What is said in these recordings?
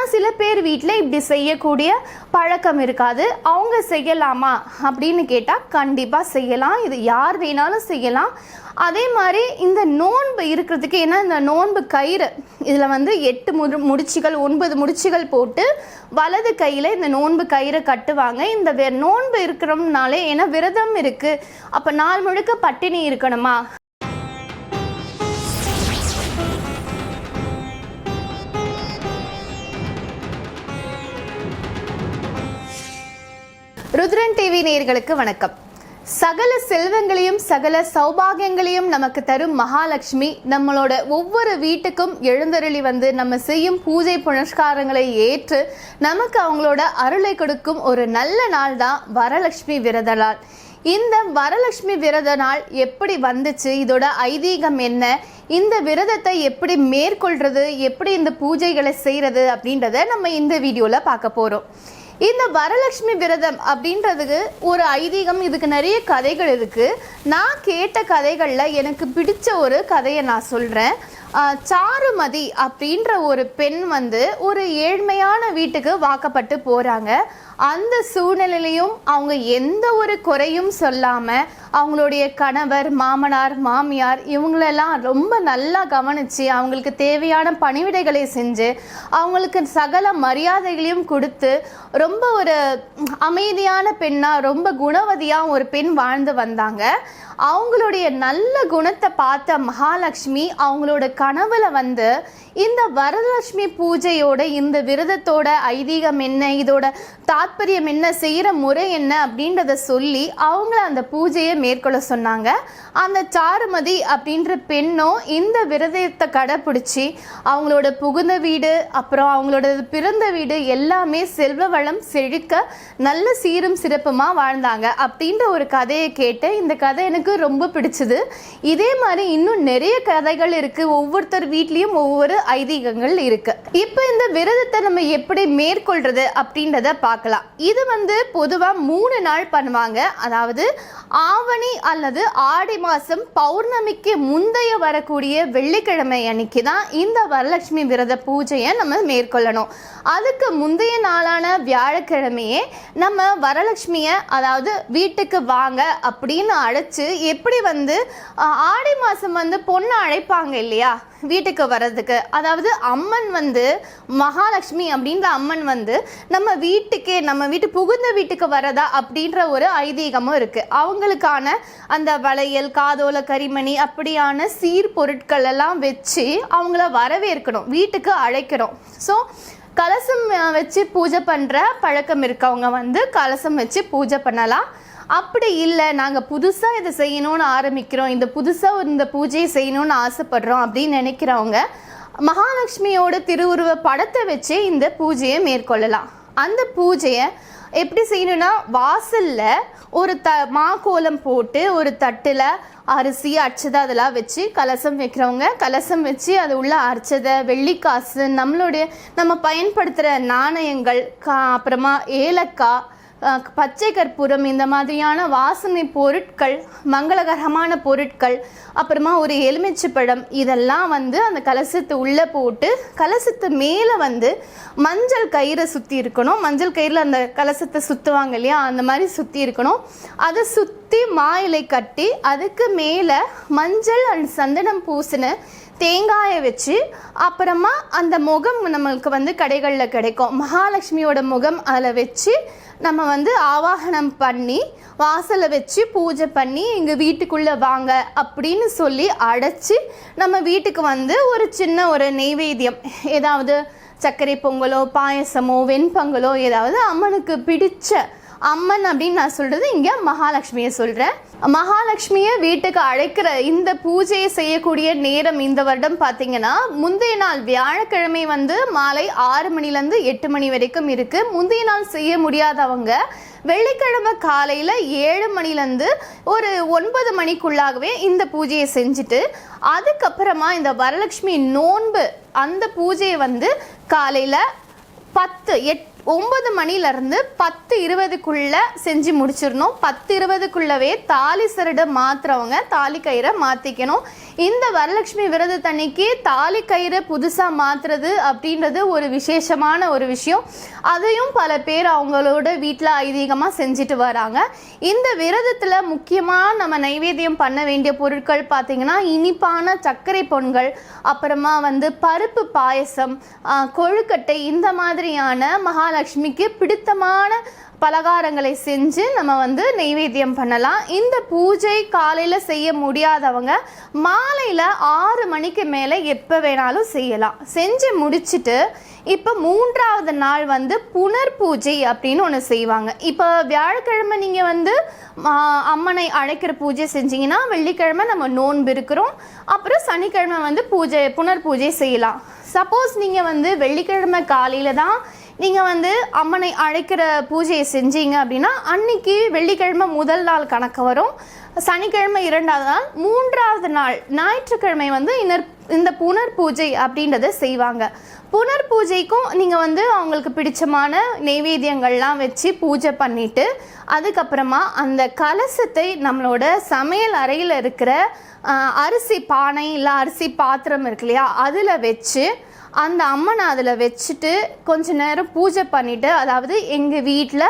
ஆனால் சில பேர் வீட்டில் இப்படி செய்யக்கூடிய பழக்கம் இருக்காது. அவங்க செய்யலாமா அப்படின்னு கேட்டால் கண்டிப்பாக செய்யலாம். இது யார் வேணாலும் செய்யலாம். அதே மாதிரி இந்த நோன்பு இருக்கிறதுக்கு ஏன்னா இந்த நோன்பு கயிறு இதில் வந்து எட்டு முடி முடிச்சுகள் ஒன்பது முடிச்சுகள் போட்டு வலது கையில் இந்த நோன்பு கயிறை கட்டுவாங்க. இந்த வெ நோன்பு இருக்கிறோம்னாலே ஏன்னா விரதம் இருக்குது அப்போ நாள் முழுக்க பட்டினி இருக்கணுமா? ருத்ரன் டிவி நேயர்களுக்கு வணக்கம். சகல செல்வங்களையும் சகல சௌபாகியங்களையும் நமக்கு தரும் மகாலட்சுமி நம்மளோட ஒவ்வொரு வீட்டுக்கும் எழுந்தருளி வந்து நம்ம செய்யும் பூஜை புனஸ்காரங்களை ஏற்று நமக்கு அவங்களோட அருளை கொடுக்கும் ஒரு நல்ல நாள் தான் வரலட்சுமி விரத நாள். இந்த வரலட்சுமி விரத நாள் எப்படி வந்துச்சு? இதோட ஐதீகம் என்ன? இந்த விரதத்தை எப்படி மேற்கொள்றது? எப்படி இந்த பூஜைகளை செய்கிறது அப்படின்றத நம்ம இந்த வீடியோவில் பார்க்க போகிறோம் இந்த வரலட்சுமி விரதம் அப்படின்றதுக்கு ஒரு ஐதீகம் இதுக்கு நிறைய கதைகள் இருக்குது நான் கேட்ட கதைகளில் எனக்கு பிடிச்ச ஒரு கதையை நான் சொல்கிறேன் சாருமதி அப்படின்ற ஒரு பெண் வந்து ஒரு ஏழ்மையான வீட்டுக்கு வாக்கப்பட்டு போகிறாங்க அந்த சூழ்நிலையிலையும் அவங்க எந்த ஒரு குறையும் சொல்லாமல் அவங்களுடைய கணவர் மாமனார் மாமியார் இவங்களெல்லாம் ரொம்ப நல்லா கவனித்து அவங்களுக்கு தேவையான பணிவிடைகளை செஞ்சு அவங்களுக்கு சகல மரியாதைகளையும் கொடுத்து ரொம்ப ஒரு அமைதியான பெண்ணாக ரொம்ப குணவதியாக ஒரு பெண் வாழ்ந்து வந்தாங்க. அவங்களுடைய நல்ல குணத்தை பார்த்த மகாலட்சுமி அவங்களோட கனவுல வந்து இந்த வரலட்சுமி பூஜையோட இந்த விரதத்தோட ஐதீகம் என்ன இதோட தாத்பரியம் என்ன செய்கிற முறை என்ன அப்படின்றத சொல்லி அவங்கள அந்த பூஜையை மேற்கொள்ள சொன்னாங்க. அந்த சாருமதி அப்படின்ற பெண்ணும் இந்த விரதத்தை கடைப்பிடிச்சி அவங்களோட புகுந்த வீடு அப்புறம் அவங்களோட பிறந்த வீடு எல்லாமே செல்வ வளம் செழிக்க நல்ல சீரும் சிறப்புமாக வாழ்ந்தாங்க அப்படின்ற ஒரு கதையை கேட்டு இந்த கதை எனக்கு ரொம்ப பிடிச்சது. இதே மாதிரி இன்னும் நிறைய கதைகள் இருக்கு. ஒவ்வொருத்தர் வீட்லேயும் ஒவ்வொரு ஐதீகங்கள் இருக்கு. இப்போ இந்த விரதத்தை நம்ம எப்படி மேற்கொள்றது அப்படின்றத பார்க்கலாம். இது வந்து பொதுவாக மூணு நாள் பண்ணுவாங்க. அதாவது ஆவணி அல்லது ஆடி மாதம் பௌர்ணமிக்கு முந்தைய வரக்கூடிய வெள்ளிக்கிழமை அன்னைக்கு தான் இந்த வரலட்சுமி விரத பூஜையை நம்ம மேற்கொள்ளணும். அதுக்கு முந்தைய நாளான வியாழக்கிழமையே நம்ம வரலட்சுமியை அதாவது வீட்டுக்கு வாங்க அப்படின்னு அழைச்சு எப்படி வந்து ஆடி மாதம் வந்து பொண்ணை அழைப்பாங்க இல்லையா? வீட்டுக்கு வர்றதுக்கு. அதாவது அம்மன் வந்து மகாலட்சுமி அப்படின்ற அம்மன் வந்து நம்ம வீட்டுக்கே நம்ம வீட்டு புகுந்த வீட்டுக்கு வரதா அப்படின்ற ஒரு ஐதீகமும் இருக்குது அவங்களுக்கான அந்த வளையல் காதோல கரிமணி அப்படியான சீர் பொருட்கள் எல்லாம் வச்சு அவங்கள வரவேற்கணும் வீட்டுக்கு அழைக்கணும். ஸோ கலசம் வச்சு பூஜை பண்ணுற பழக்கம் இருக்கவங்க வந்து கலசம் வச்சு பூஜை பண்ணலாம். அப்படி இல்லை நாங்கள் புதுசாக இதை செய்யணும்னு ஆரம்பிக்கிறோம். இந்த புதுசாக இந்த பூஜையை செய்யணும்னு ஆசைப்படுறோம் அப்படின்னு நினைக்கிறவங்க மகாலட்சுமியோட திருவுருவ படத்தை வச்சே இந்த பூஜையை மேற்கொள்ளலாம். அந்த பூஜையை எப்படி செய்யணும்னா வாசலில் ஒரு த மாக்கோலம் போட்டு ஒரு தட்டில் அரிசி அச்சதை அதெல்லாம் வச்சு கலசம் வைக்கிறவங்க கலசம் வச்சு அது உள்ள அரைச்சதை வெள்ளிக்காசு நம்மளுடைய நம்ம பயன்படுத்துகிற நாணயங்கள் கா அப்புறமா ஏலக்காய் பச்சை கற்பூரம் இந்த மாதிரியான வாசனை பொருட்கள் மங்களகரமான பொருட்கள் அப்புறமா ஒரு எலுமிச்சை பழம் இதெல்லாம் வந்து அந்த கலசத்து உள்ளே போட்டு கலசத்து மேலே வந்து மஞ்சள் கயிறை சுற்றி இருக்கணும். மஞ்சள் கயிறில் அந்த கலசத்தை சுற்றுவாங்க இல்லையா? அந்த மாதிரி சுற்றி இருக்கணும். அதை சுற்றி மா இலை கட்டி அதுக்கு மேலே மஞ்சள் அண்ட் சந்தனம் பூசின தேங்காயை வச்சு அப்புறமா அந்த முகம் நம்மளுக்கு வந்து கடைகளில் கிடைக்கும். மகாலட்சுமியோட முகம் அதில் வச்சு நம்ம வந்து ஆவாகனம் பண்ணி வாசலை வச்சு பூஜை பண்ணி எங்கள் வீட்டுக்குள்ளே வாங்க அப்படின்னு சொல்லி அடைச்சி நம்ம வீட்டுக்கு வந்து ஒரு சின்ன ஒரு நெய்வேத்தியம். ஏதாவது சர்க்கரை பொங்கலோ பாயசமோ வெண்பொங்கலோ ஏதாவது அம்மனுக்கு பிடித்த அம்மன் அப்படின்னு நான் சொல்றது இங்க மகாலட்சுமியை சொல்றேன். மகாலட்சுமியை வீட்டுக்கு அழைக்கிற இந்த பூஜையை செய்யக்கூடிய நேரம் இந்த வருடம் பார்த்தீங்கன்னா முந்தைய நாள் வியாழக்கிழமை வந்து மாலை ஆறு மணிலேருந்து எட்டு மணி வரைக்கும் இருக்கு. முந்தைய நாள் செய்ய முடியாதவங்க வெள்ளிக்கிழமை காலையில் ஏழு மணிலேருந்து ஒரு ஒன்பது மணிக்குள்ளாகவே இந்த பூஜையை செஞ்சுட்டு அதுக்கப்புறமா இந்த வரலட்சுமி நோன்பு அந்த பூஜையை வந்து காலையில் பத்து எட் ஒன்பது மணிலேருந்து பத்து இருபதுக்குள்ளே செஞ்சு முடிச்சிடணும். பத்து இருபதுக்குள்ளவே தாலி சரடை மாற்றுறவங்க தாலி கயிறை மாற்றிக்கணும் இந்த வரலட்சுமி விரதத்தன்னைக்கு தாலி கயிறை புதுசாக மாற்றுறது அப்படின்றது ஒரு விசேஷமான ஒரு விஷயம். அதையும் பல பேர் அவங்களோட வீட்டில் ஐதீகமாக செஞ்சுட்டு வராங்க. இந்த விரதத்தில் முக்கியமாக நம்ம நைவேத்தியம் பண்ண வேண்டிய பொருட்கள் பார்த்திங்கன்னா இனிப்பான சர்க்கரை பொங்கல் அப்புறமா வந்து பருப்பு பாயசம் கொழுக்கட்டை இந்த மாதிரியான மகா மகாலட்சுமிக்கு பிடித்தமான பலகாரங்களை செஞ்சு நம்ம வந்து நெய்வேத்தியம் பண்ணலாம். இந்த பூஜை காலையில் செய்ய முடியாதவங்க மாலையில் ஆறு மணிக்கு மேலே எப்போ வேணாலும் செய்யலாம். செஞ்சு முடிச்சுட்டு இப்போ மூன்றாவது நாள் வந்து புனர் பூஜை அப்படின்னு ஒன்று செய்வாங்க. இப்போ வியாழக்கிழமை நீங்கள் வந்து அம்மனை அழைக்கிற பூஜை செஞ்சீங்கன்னா வெள்ளிக்கிழமை நம்ம நோன்பு இருக்கிறோம். அப்புறம் சனிக்கிழமை வந்து பூஜை புனர் பூஜை செய்யலாம். சப்போஸ் நீங்கள் வந்து வெள்ளிக்கிழமை காலையில் தான் நீங்கள் வந்து அம்மனை அழைக்கிற பூஜையை செஞ்சீங்க அப்படின்னா அன்னைக்கு வெள்ளிக்கிழமை முதல் நாள் கணக்கு வரும். சனிக்கிழமை இரண்டாவது நாள் மூன்றாவது நாள் ஞாயிற்றுக்கிழமை வந்து இன்னர் இந்த புனர் பூஜை அப்படின்றத செய்வாங்க. புனர் பூஜைக்கும் நீங்கள் வந்து அவங்களுக்கு பிடிச்சமான நெய்வேத்தியங்கள்லாம் வச்சு பூஜை பண்ணிட்டு அதுக்கப்புறமா அந்த கலசத்தை நம்மளோட சமையல் அறையில் இருக்கிற அரிசி பானை இல்லை அரிசி பாத்திரம் இருக்கு இல்லையா அதில் வச்சு அந்த அம்மனை அதில் வச்சுட்டு கொஞ்ச நேரம் பூஜை பண்ணிவிட்டு அதாவது எங்கள் வீட்டில்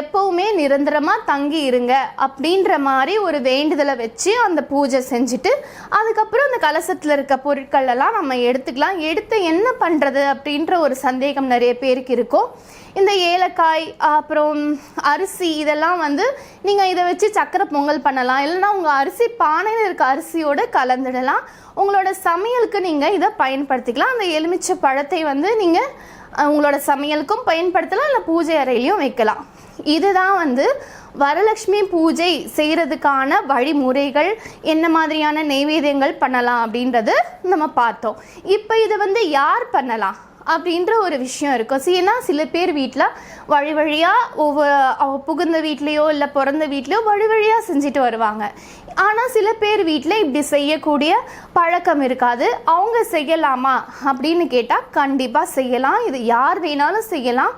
எப்போவுமே நிரந்தரமாக தங்கி இருங்க அப்படின்ற மாதிரி ஒரு வேண்டுதலை வச்சு அந்த பூஜை செஞ்சுட்டு அதுக்கப்புறம் அந்த கலசத்தில் இருக்க பொருட்கள் எல்லாம் நம்ம எடுத்துக்கலாம். எடுத்து என்ன பண்ணுறது அப்படின்ற ஒரு சந்தேகம் நிறைய பேருக்கு இருக்கும். இந்த ஏலக்காய் அப்புறம் அரிசி இதெல்லாம் வந்து நீங்கள் இதை வச்சு சக்கரை பொங்கல் பண்ணலாம். இல்லைன்னா உங்கள் அரிசி பானையில் இருக்க அரிசியோடு கலந்துடலாம். உங்களோட சமையலுக்கு நீங்கள் இதை பயன்படுத்திக்கலாம். அந்த எலுமிச்சை பழத்தை வந்து நீங்கள் உங்களோட சமையலுக்கும் பயன்படுத்தலாம் இல்லை பூஜை அறையிலையும் வைக்கலாம். இதுதான் வந்து வரலட்சுமி பூஜை செய்கிறதுக்கான வழிமுறைகள். என்ன மாதிரியான நெய்வேத்தியங்கள் பண்ணலாம் அப்படின்றது நம்ம பார்த்தோம். இப்போ இதை வந்து யார் பண்ணலாம்? அப்படின்ற ஒரு விஷயம் இருக்கும். ஸோ ஏன்னா சில பேர் வீட்டில் வழி வழியாக ஒவ்வொரு அவ புகுந்த வீட்லேயோ இல்லை பிறந்த வீட்லேயோ வழி வழியாக செஞ்சுட்டு வருவாங்க. ஆனால் சில பேர் வீட்டில் இப்படி செய்யக்கூடிய பழக்கம் இருக்காது. அவங்க செய்யலாமா அப்படின்னு கேட்டால் கண்டிப்பாக செய்யலாம். இது யார் வேணாலும் செய்யலாம்.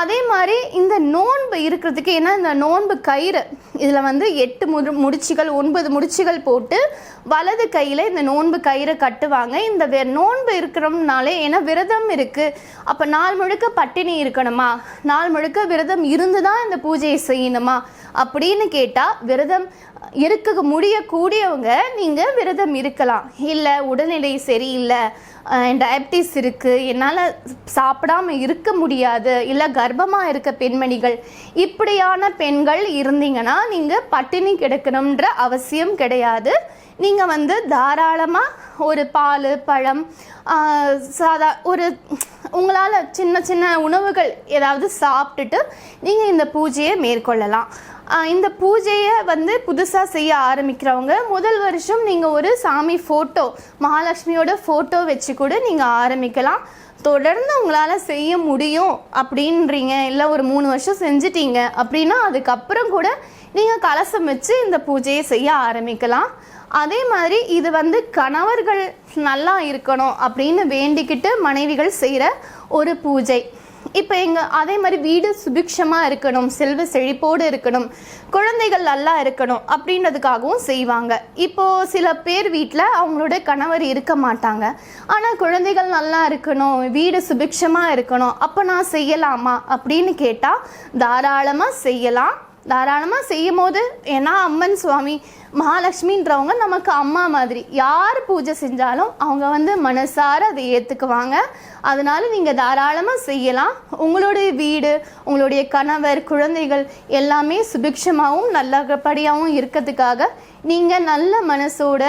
அதே மாதிரி இந்த நோன்பு இருக்கிறதுக்கு ஏன்னா இந்த நோன்பு கயிறு இதில் வந்து எட்டு முடி முடிச்சுகள் ஒன்பது முடிச்சுகள் போட்டு வலது கையில் இந்த நோன்பு கயிறை கட்டுவாங்க. இந்த நோன்பு இருக்கிறோம்னாலே ஏன்னா விரதம் இருக்குது அப்போ நாள் முழுக்க பட்டினி இருக்கணுமா? நாள் முழுக்க விரதம் இருந்து தான் இந்த பூஜையை செய்யணுமா? அப்படின்னு கேட்டால் விரதம் இருக்க முடியக்கூடியவங்க நீங்கள் விரதம் இருக்கலாம். இல்லை உடல்நிலை சரியில்லை டயபிட்டிஸ் இருக்குது என்னால் சாப்பிடாம இருக்க முடியாது இல்லை கர்ப்பமாக இருக்க பெண்மணிகள் இப்படியான பெண்கள் இருந்தீங்கன்னா நீங்கள் பட்டினி கிடக்கணுன்ற அவசியம் கிடையாது. நீங்கள் வந்து தாராளமாக ஒரு பால் பழம் சாதா ஒரு உங்களால் சின்ன சின்ன உணவுகள் ஏதாவது சாப்பிட்டுட்டு நீங்கள் இந்த பூஜையை மேற்கொள்ளலாம். இந்த பூஜையை வந்து புதுசாக செய்ய ஆரம்பிக்கிறவங்க முதல் வருஷம் நீங்கள் ஒரு சாமி ஃபோட்டோ மகாலட்சுமியோட ஃபோட்டோ வச்சு கூட நீங்கள் ஆரம்பிக்கலாம். தொடர்ந்து உங்களால் செய்ய முடியும் அப்படின்றீங்க. இல்லை ஒரு மூணு வருஷம் செஞ்சிட்டீங்க அப்படின்னா அதுக்கப்புறம் கூட நீங்கள் கலசம் வச்சு இந்த பூஜையை செய்ய ஆரம்பிக்கலாம். அதே மாதிரி இது வந்து கணவர்கள் நல்லா இருக்கணும் அப்படின்னு வேண்டிக்கிட்டு மனைவிகள் செய்கிற ஒரு பூஜை. இப்போ எங்கள் அதே மாதிரி வீடு சுபிக்ஷமாக இருக்கணும் செல்வ செழிப்போடு இருக்கணும் குழந்தைகள் நல்லா இருக்கணும் அப்படின்றதுக்காகவும் செய்வாங்க. இப்போது சில பேர் வீட்டில் அவங்களோட கணவர் இருக்க மாட்டாங்க. ஆனால் குழந்தைகள் நல்லா இருக்கணும் வீடு சுபிக்ஷமாக இருக்கணும் அப்போ நான் செய்யலாமா அப்படின்னு கேட்டால் தாராளமாக செய்யலாம். தாராளமாக செய்யும் போது ஏன்னா அம்மன் சுவாமி மகாலட்சுமின்றவங்க நமக்கு அம்மா மாதிரி. யார் பூஜை செஞ்சாலும் அவங்க வந்து மனசார அதை ஏற்றுக்குவாங்க அதனால நீங்கள் தாராளமாக செய்யலாம். உங்களுடைய வீடு உங்களுடைய கணவர் குழந்தைகள் எல்லாமே சுபிக்ஷமாகவும் நல்லபடியாகவும் இருக்கிறதுக்காக நீங்கள் நல்ல மனசோட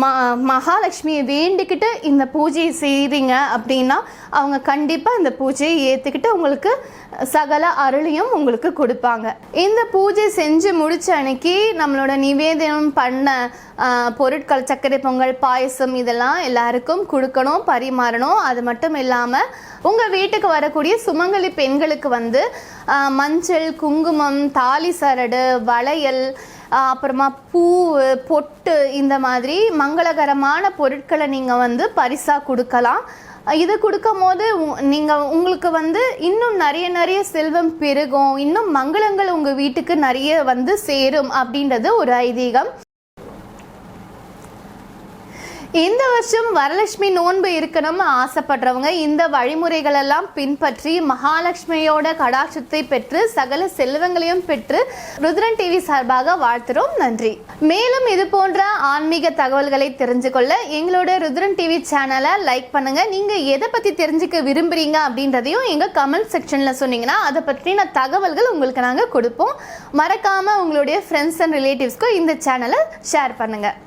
ம மகாலட்சுமியை வேண்டிக்கிட்டு இந்த பூஜையை செய்கிறீங்க அப்படின்னா அவங்க கண்டிப்பாக இந்த பூஜையை ஏற்றுக்கிட்டு உங்களுக்கு சகல அருளையும் உங்களுக்கு கொடுப்பாங்க. இந்த பூஜை செஞ்சு முடிச்ச அன்னைக்கு நம்மளோட நிவேதனம் பண்ண பொருட்கள் சர்க்கரை பொங்கல் பாயசம் இதெல்லாம் எல்லாருக்கும் கொடுக்கணும் பரிமாறணும். அது மட்டும் இல்லாமல் உங்கள் வீட்டுக்கு வரக்கூடிய சுமங்கலி பெண்களுக்கு வந்து மஞ்சள் குங்குமம் தாலி சரடு வளையல் அப்புறமா பூ பொட்டு இந்த மாதிரி மங்களகரமான பொருட்களை நீங்கள் வந்து பரிசாக கொடுக்கலாம். இது கொடுக்கும் போது நீங்கள் உங்களுக்கு வந்து இன்னும் நிறைய நிறைய செல்வம் பெருகும். இன்னும் மங்களங்கள் உங்கள் வீட்டுக்கு நிறைய வந்து சேரும் அப்படின்றது ஒரு ஐதீகம். இந்த வருஷம் வரலட்சுமி நோன்பு இருக்கணும்னு ஆசைப்படுறவங்க இந்த வழிமுறைகளெல்லாம் பின்பற்றி மகாலட்சுமியோட கடாட்சத்தை பெற்று சகல செல்வங்களையும் பெற்று ருத்ரன் டிவி சார்பாக வாழ்த்துறோம். நன்றி. மேலும் இது போன்ற ஆன்மீக தகவல்களை தெரிஞ்சு கொள்ள எங்களோட ருத்ரன் டிவி சேனலை லைக் பண்ணுங்க. நீங்க எதை பத்தி தெரிஞ்சுக்க விரும்புறீங்க அப்படின்றதையும் எங்க கமெண்ட் செக்ஷன்ல சொன்னீங்கன்னா அதை பற்றின தகவல்கள் உங்களுக்கு நாங்கள் கொடுப்போம். மறக்காம உங்களுடைய ஃப்ரெண்ட்ஸ் அண்ட் ரிலேட்டிவ்ஸ்க்கும் இந்த சேனலை ஷேர் பண்ணுங்கள்